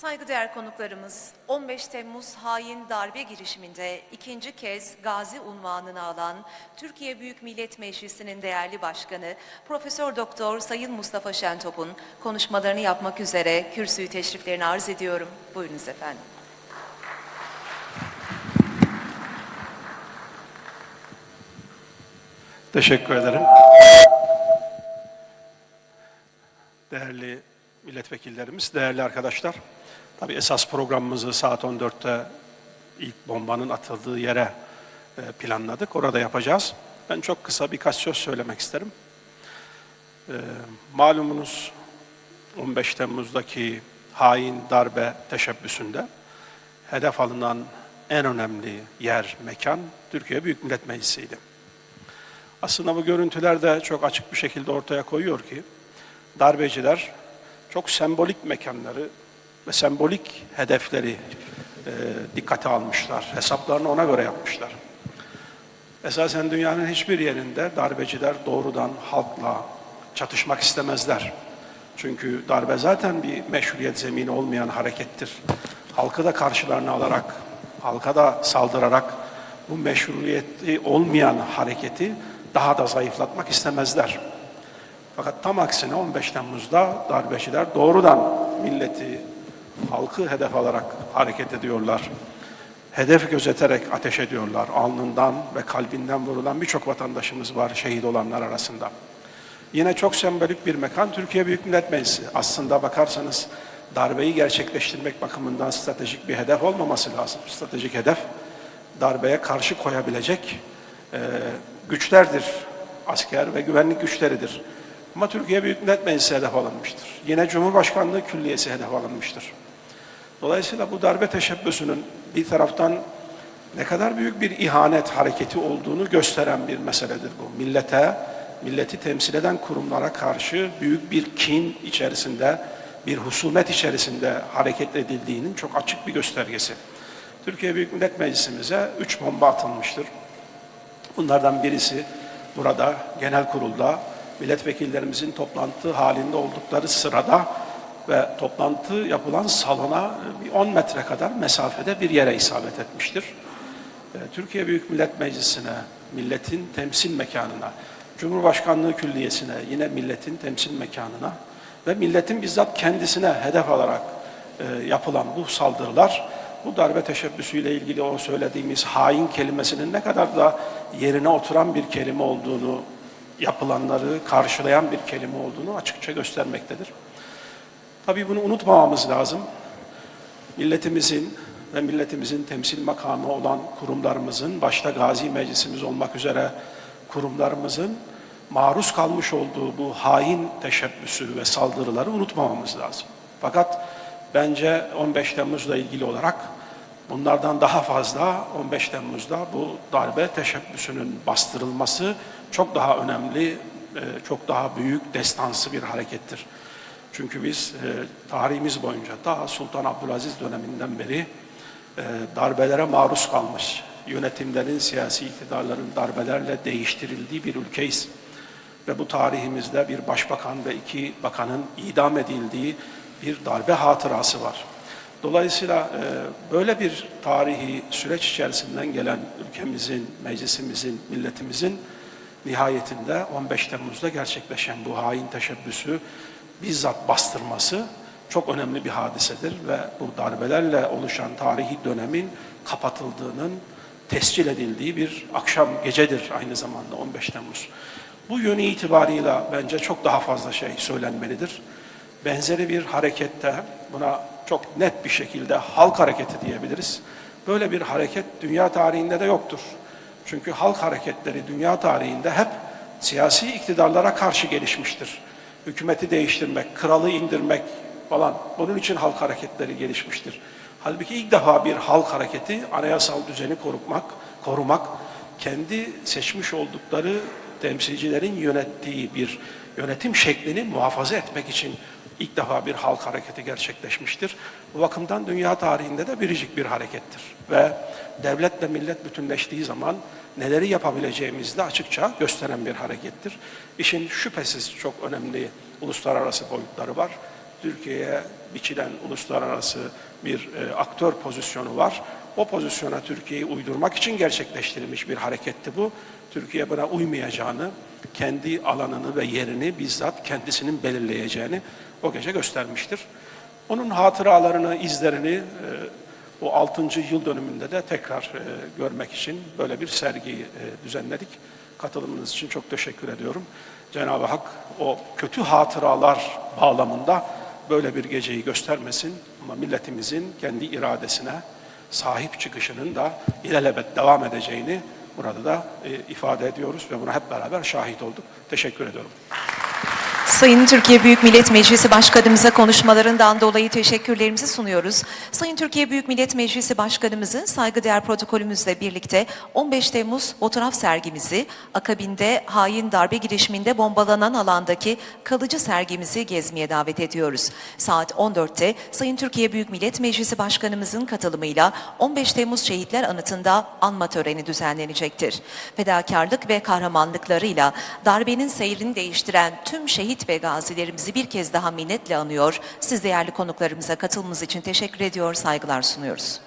Saygıdeğer konuklarımız, 15 Temmuz hain darbe girişiminde ikinci kez gazi unvanını alan Türkiye Büyük Millet Meclisi'nin değerli başkanı Profesör Doktor Sayın Mustafa Şentop'un konuşmalarını yapmak üzere kürsüyü teşriflerini arz ediyorum. Buyurunuz efendim. Teşekkür ederim. Değerli milletvekillerimiz, değerli arkadaşlar. Tabii esas programımızı saat 14'te ilk bombanın atıldığı yere e, planladık. Orada yapacağız. Ben çok kısa birkaç söz söylemek isterim. E, Malumunuz 15 Temmuz'daki hain darbe teşebbüsünde hedef alınan en önemli yer, mekan Türkiye Büyük Millet Meclisi'ydi. Aslında bu görüntüler de çok açık bir şekilde ortaya koyuyor ki darbeciler çok sembolik mekanları ve sembolik hedefleri e, dikkate almışlar. Hesaplarını ona göre yapmışlar. Esasen dünyanın hiçbir yerinde darbeciler doğrudan halkla çatışmak istemezler. Çünkü darbe zaten bir meşruiyet zemini olmayan harekettir. Halkı da karşılarına alarak, halka da saldırarak bu meşruiyeti olmayan hareketi daha da zayıflatmak istemezler. Fakat tam aksine 15 Temmuz'da darbeciler doğrudan milleti, halkı hedef alarak hareket ediyorlar. Hedef gözeterek ateş ediyorlar. Alnından ve kalbinden vurulan birçok vatandaşımız var şehit olanlar arasında. Yine çok sembolik bir mekan Türkiye Büyük Millet Meclisi. Aslında bakarsanız darbeyi gerçekleştirmek bakımından stratejik bir hedef olmaması lazım. Stratejik hedef darbeye karşı koyabilecek e, güçlerdir. Asker ve güvenlik güçleridir. Ama Türkiye Büyük Millet Meclisi hedef alınmıştır. Yine Cumhurbaşkanlığı Külliyesi hedef alınmıştır. Dolayısıyla bu darbe teşebbüsünün bir taraftan ne kadar büyük bir ihanet hareketi olduğunu gösteren bir meseledir bu. Millete, milleti temsil eden kurumlara karşı büyük bir kin içerisinde, bir husumet içerisinde hareket edildiğinin çok açık bir göstergesi. Türkiye Büyük Millet Meclisimize üç bomba atılmıştır. Bunlardan birisi burada genel kurulda milletvekillerimizin toplantı halinde oldukları sırada ve toplantı yapılan salona bir 10 metre kadar mesafede bir yere isabet etmiştir. E, Türkiye Büyük Millet Meclisi'ne, milletin temsil mekanına, Cumhurbaşkanlığı Külliyesi'ne, yine milletin temsil mekanına ve milletin bizzat kendisine hedef alarak e, yapılan bu saldırılar, bu darbe teşebbüsüyle ilgili o söylediğimiz hain kelimesinin ne kadar da yerine oturan bir kelime olduğunu, yapılanları karşılayan bir kelime olduğunu açıkça göstermektedir. Tabii bunu unutmamamız lazım. Milletimizin ve milletimizin temsil makamı olan kurumlarımızın, başta Gazi Meclisimiz olmak üzere kurumlarımızın maruz kalmış olduğu bu hain teşebbüsü ve saldırıları unutmamamız lazım. Fakat bence 15 Temmuz'la ilgili olarak bunlardan daha fazla 15 Temmuz'da bu darbe teşebbüsünün bastırılması çok daha önemli, e, çok daha büyük destansı bir harekettir. Çünkü biz e, tarihimiz boyunca daha Sultan Abdülaziz döneminden beri e, darbelere maruz kalmış, yönetimlerin, siyasi iktidarların darbelerle değiştirildiği bir ülkeyiz. Ve bu tarihimizde bir başbakan ve iki bakanın idam edildiği bir darbe hatırası var. Dolayısıyla e, böyle bir tarihi süreç içerisinden gelen ülkemizin, meclisimizin, milletimizin nihayetinde 15 Temmuz'da gerçekleşen bu hain teşebbüsü bizzat bastırması çok önemli bir hadisedir ve bu darbelerle oluşan tarihi dönemin kapatıldığının tescil edildiği bir akşam gecedir aynı zamanda 15 Temmuz. Bu yönü itibarıyla bence çok daha fazla şey söylenmelidir. Benzeri bir harekette buna çok net bir şekilde halk hareketi diyebiliriz. Böyle bir hareket dünya tarihinde de yoktur. Çünkü halk hareketleri dünya tarihinde hep siyasi iktidarlara karşı gelişmiştir. Hükümeti değiştirmek, kralı indirmek falan bunun için halk hareketleri gelişmiştir. Halbuki ilk defa bir halk hareketi anayasal düzeni korumak, korumak, kendi seçmiş oldukları temsilcilerin yönettiği bir yönetim şeklini muhafaza etmek için ilk defa bir halk hareketi gerçekleşmiştir. Bu bakımdan dünya tarihinde de biricik bir harekettir. Ve devletle millet bütünleştiği zaman neleri yapabileceğimizi de açıkça gösteren bir harekettir. İşin şüphesiz çok önemli uluslararası boyutları var. Türkiye'ye biçilen uluslararası bir e, aktör pozisyonu var. O pozisyona Türkiye'yi uydurmak için gerçekleştirilmiş bir hareketti bu. Türkiye buna uymayacağını, kendi alanını ve yerini bizzat kendisinin belirleyeceğini o gece göstermiştir. Onun hatıralarını, izlerini e, o 6. yıl dönümünde de tekrar e, görmek için böyle bir sergi e, düzenledik. Katılımınız için çok teşekkür ediyorum. Cenab-ı Hak o kötü hatıralar bağlamında böyle bir geceyi göstermesin ama milletimizin kendi iradesine sahip çıkışının da ilelebet devam edeceğini burada da e, ifade ediyoruz ve buna hep beraber şahit olduk. Teşekkür ediyorum. Sayın Türkiye Büyük Millet Meclisi Başkanımıza konuşmalarından dolayı teşekkürlerimizi sunuyoruz. Sayın Türkiye Büyük Millet Meclisi Başkanımızı saygıdeğer protokolümüzle birlikte 15 Temmuz fotoğraf sergimizi, akabinde hain darbe girişiminde bombalanan alandaki kalıcı sergimizi gezmeye davet ediyoruz. Saat 14'te Sayın Türkiye Büyük Millet Meclisi Başkanımızın katılımıyla 15 Temmuz Şehitler Anıtı'nda anma töreni düzenlenecektir. Fedakarlık ve kahramanlıklarıyla darbenin seyrini değiştiren tüm şehit ve gazilerimizi bir kez daha minnetle anıyor. Siz değerli konuklarımıza katılımınız için teşekkür ediyor, saygılar sunuyoruz.